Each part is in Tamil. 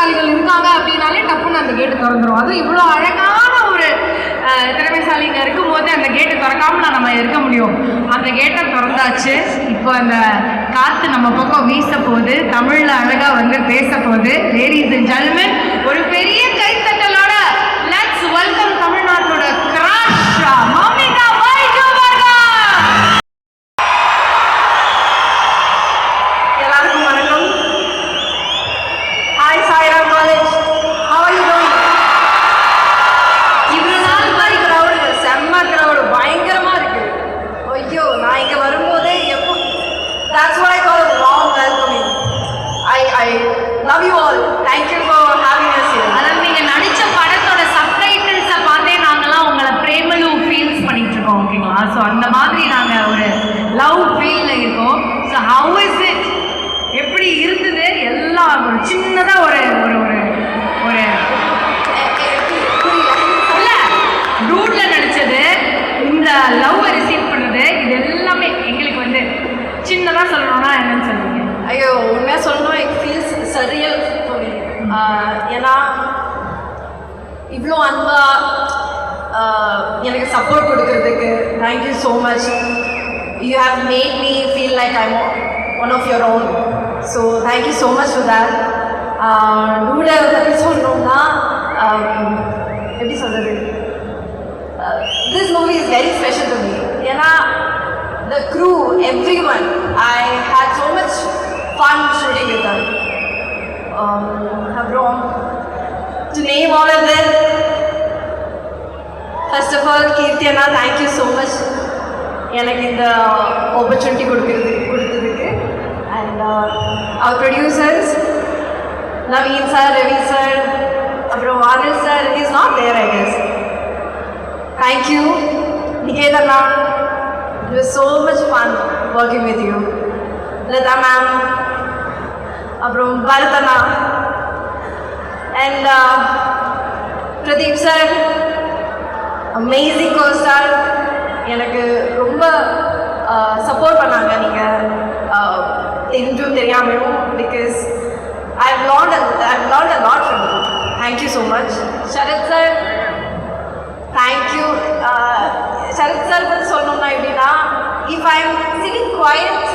திறமைசாலிகள் இருக்காங்க அப்படின்னாலே டப்புன்னு அந்த கேட்டு திறந்துரும். அதுவும் இவ்வளோ அழகான ஒரு திறமைசாலிங்க இருக்கும்போது அந்த கேட்டு திறக்காமல நம்ம இருக்க முடியும். அந்த கேட்டை திறந்தாச்சு. இப்போ அந்த காற்று நம்ம பக்கம் வீச போகுது தமிழில் அழகாக வந்து பேச போகுது லேடிஸ் அண்ட் ஜென்மன் ஒரு பெரிய கைத்தட்டலோட லெட்ஸ் வெல்கம் தமிழ்நாட்டோட கிராஷா மௌனிகா வைஜு அவர்கள் எல்லாருக்கும் வணக்கம் hi Sairam college how are you doing இவ்வளோ நாள் மாதிரி க்ரௌடு செம்ம க்ரௌடு பயங்கரமா இருக்கு ஐயோ நான் இங்க வரும்போதே எப்போ that's what I call a warm welcoming I I love you all thank you for having us here அதாவது நீங்க நடிச்ச படத்தோட சப்டைட்டில்ஸை பார்த்தே நாங்கெல்லாம் உங்களை பிரேமலு ஃபீல்ஸ் பண்ணிட்டு இருக்கோம் ஓகேங்களா ஸோ அந்த மாதிரி நாங்க ஒரு லவ் ஃபீல்ல இருக்கோம் ஸோ ஹவு இஸ் இட் எப்படி இருந்தது எல்லாம் ஒரு சின்னதா ஒரு ஒரு ஒரு ஒரு இல்ல ரூட்ல நடிச்சது இந்த லவ் ரிசீவ் பண்ணது இது எல்லாமே எங்களுக்கு வந்து சின்னதா சொல்லணும்னா என்னன்னு சொல்லுவீங்க ஐயோ உண்மையாக சொல்லணும் இட் ஃபீல்ஸ் சரியல் ஏன்னா இவ்வளோ அன்பா ஆஹ், எனக்கு சப்போர்ட் கொடுக்கறதுக்கு thank you so much you have made me feel like I one of your own so thank you so much for that டூட பற்றி சொல்லணும்னா எப்படி சொல்கிறது this movie is very special to me ஏன்னா the crew every one I had so much fun shooting them. Um, Habrom, to name all of first of all Keerthi anna thank you so much எனக்கு இந்த ஆப்பர்ச்சுனிட்டி கொடுக்குறது கொடுத்ததுக்கு. And our producers Naveen sir Ravi sir அப்புறம் Anand sir is not there I guess thank you நிகேதண்ணா it was so much fun working with you Latha ma'am அப்புறம் பரதனா and Pradeep sir amazing costar எனக்கு ரொம்ப சப்போர்ட் பண்ணாங்க நீங்கள் தெரிஞ்சும் தெரியாமையும் because I have learnt I have learnt a lot from you thank you so much Sarath sir thank you Sarath sir பற்றி சொல்லணும்னா எப்படின்னா if I am sitting quiet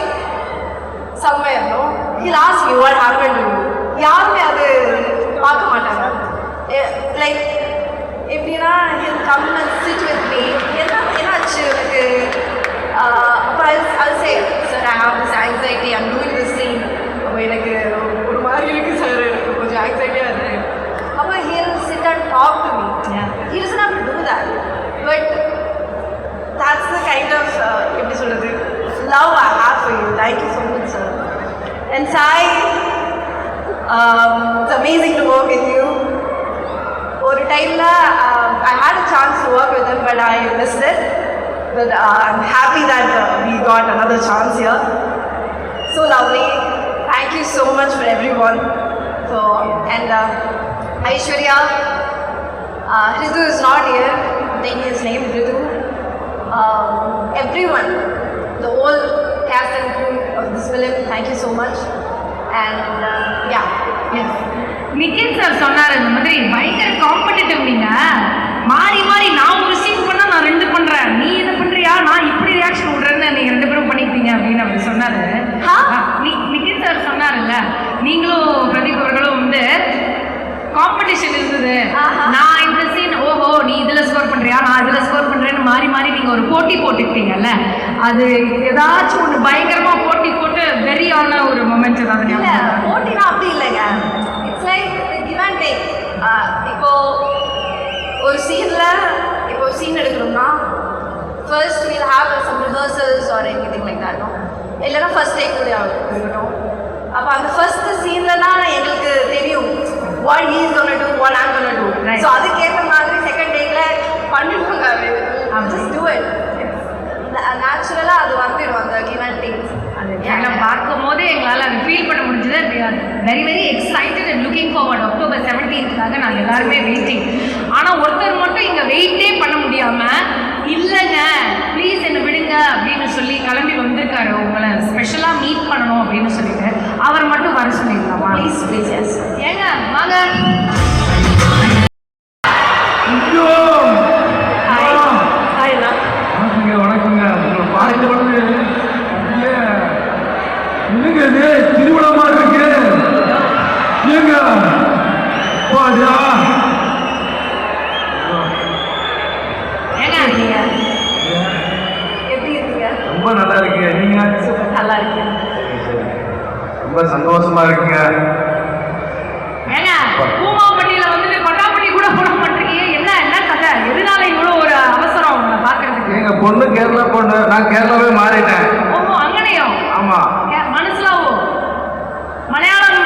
somewhere no he lost you what happen to யாருமே and Sai um, it's amazing to work with you ஒரு டைமில் I had a chance to work with him but I missed it but uh, I'm happy that uh, we got another chance here so lovely thank you so much for everyone so and uh, Aishwarya uh, Ritu is not here. I'm taking his name, Ritu. Um, everyone, the whole cast and crew of this film, thank you so much. And uh, yeah, as Nikhil sir சொன்னார் இந்த மாதிரி பயங்கர காம்படிட்டிவ் நீங்க மாறி மாறி நான் ஒரு சீன் பண்ணா நான் ரெண்டு பண்றேன். நீ இதை பண்றியா? நான் இப்படி ரியாக்ஷன் விடுறேன்னு நீங்க ரெண்டு பேரும் பண்ணிக்கிட்டீங்க அப்படின்னு அவர் சொன்னாரு. நிக்கின் சார் சொன்னாருல்ல நீங்களும் பிரதீப் அவர்களும் வந்து காம்படிஷன் இருந்தது. நான் இந்த சீன் ஓஹோ நீ இதுல ஸ்கோர் பண்றியா? நான் இதுல ஸ்கோர் பண்றேன்னு மாறி மாறி நீங்க ஒரு போட்டி போட்டுக்கிட்டீங்கல்ல. அது ஏதாச்சும் ஒன்று பயங்கரமா போட்டி போட்டு வெறியான ஒரு மொமெண்ட் ஏதாவது இல்ல? போட்டினா அப்படி இல்லைங்க it's like give and take இப்போ ஒரு சீனில் இப்போ ஒரு சீன் எடுக்கணும்னா first we'll have some rehearsals or anything like that இல்லைன்னா ஃபர்ஸ்ட் டேக் கூட இருக்கட்டும். அப்போ அந்த ஃபர்ஸ்ட் சீனில் தான் எங்களுக்கு தெரியும் what is one two what am one two. So அதுக்கேற்ற மாதிரி எங்களால் அதை ஃபீல் பண்ண முடிஞ்சது we are very very excited and looking forward October செவன்டீன்த்துக்காக நாங்கள் எல்லாருமே வெயிட்டிங் ஆனால் ஒருத்தர் மட்டும் இங்கே வெயிட்டே பண்ண முடியாமல் இல்லைங்க ப்ளீஸ் என்னை விடுங்க அப்படின்னு சொல்லி கிளம்பி வந்திருக்காரு. உங்களை ஸ்பெஷலாக மீட் பண்ணணும் அப்படின்னு சொல்லிட்டு அவர் மட்டும் வர சொல்லியிருக்காமா ப்ளீஸ் ப்ளீஸ் எஸ் ரொம்ப நல்லா இருக்கீங்க. நீங்க? நல்லா இருக்கீங்க ரொம்ப சந்தோஷமா இருக்கீங்க. ஏங்க பூமாம்பட்டியில வந்து கொண்டாப்பட்டி கூட போட மாட்டீங்க என்ன என்ன கதை? எதனால இவ்வளவு ஒரு அவசரம் உங்களை பாக்குறதுக்கு எங்க பொண்ணு கேரளா பொண்ணு. நான் கேரளாவே மாறிட்டேன். ஓஹோ அங்கனையோ? ஆமா. மனசுலாவோ? மலையாளம்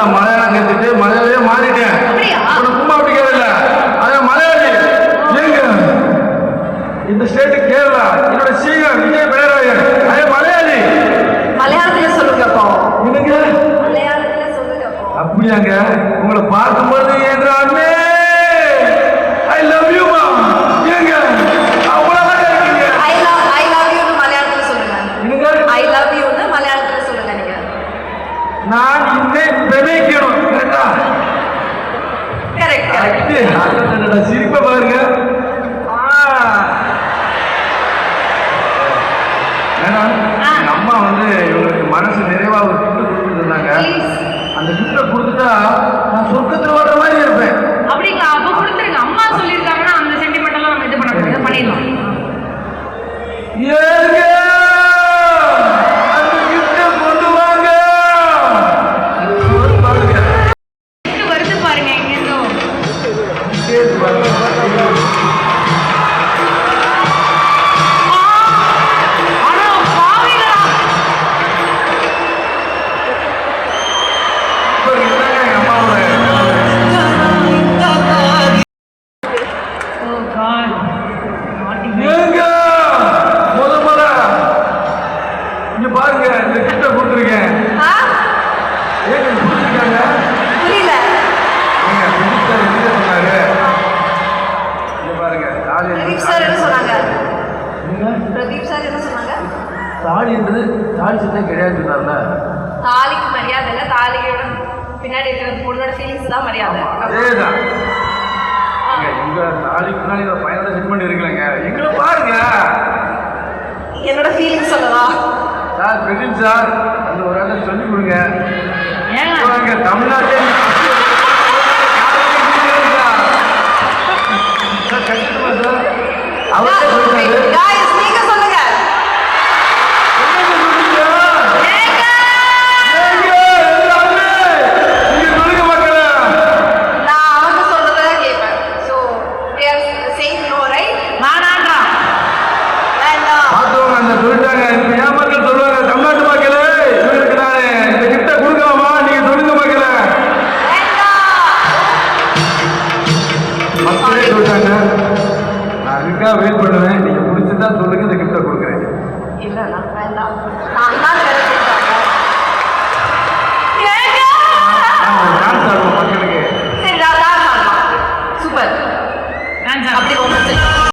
நான் மலையாளம் கத்துட்டு மலையாளவே மாறிட்டேன். பூமாம்பட்டி கேரளா. அதான் மலையாளி. இந்த ஸ்டேட்டு கேரளா. நான் இன்னை பிரமிக்கணும். கரெக்டா. கரெக்ட். சிரிப்பை பாருங்க. தாலி என்று தாலி சட்டம் கிடையாது சொன்னார்ல. தாலிக்கு மரியாதை இல்லை தாலியோட பின்னாடி இருக்கிற பொண்ணோட ஃபீலிங்ஸ் தான் மரியாதை. அதேதான் எங்க தாலிக்கு முன்னாடி நான் பையனோட செட் பண்ணி இருக்கலங்க எங்களை பாருங்க. என்னோட ஃபீலிங்ஸ் சொல்லவா? சார் பிரதீப் சார் அந்த ஒரு இடத்துல சொல்லி கொடுங்க. ஏங்க? தமிழ்நாட்டில் I love that.